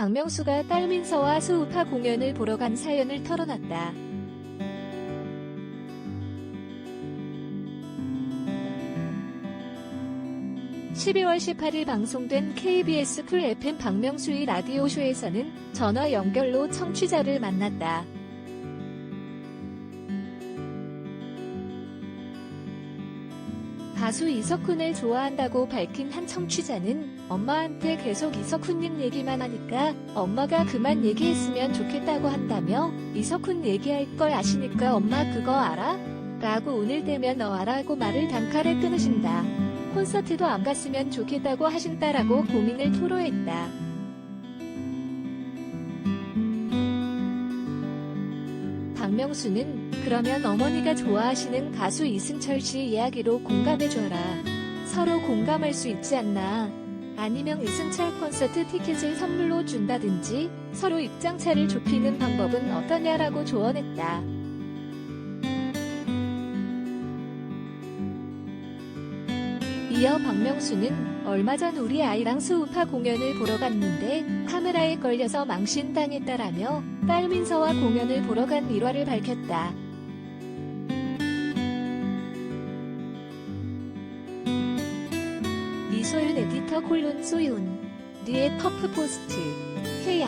박명수가 딸 민서와 수우파 공연을 보러 간 사연을 털어놨다. 12월 18일 방송된 KBS 쿨 FM 박명수의 라디오쇼에서는 전화 연결로 청취자를 만났다. 가수 이석훈을 좋아한다고 밝힌 한 청취자는 엄마한테 계속 이석훈님 얘기만 하니까 엄마가 그만 얘기했으면 좋겠다고 한다며 이석훈 얘기할 걸 아시니까 엄마 그거 알아? 라고 오늘 되면 너 알아고 말을 단칼에 끊으신다. 콘서트도 안 갔으면 좋겠다고 하신다라고 고민을 토로했다. 박명수는 그러면 어머니가 좋아하시는 가수 이승철 씨 이야기로 공감해줘라. 서로 공감할 수 있지 않나. 아니면 이승철 콘서트 티켓을 선물로 준다든지 서로 입장차를 좁히는 방법은 어떠냐라고 조언했다. 이어 박명수는 얼마 전 우리 아이랑 수우파 공연을 보러 갔는데 카메라에 걸려서 망신당했다라며 딸 민서와 공연을 보러 간 일화를 밝혔다. 이소윤 에디터 콜론 소윤 리의 퍼프 포스트 해양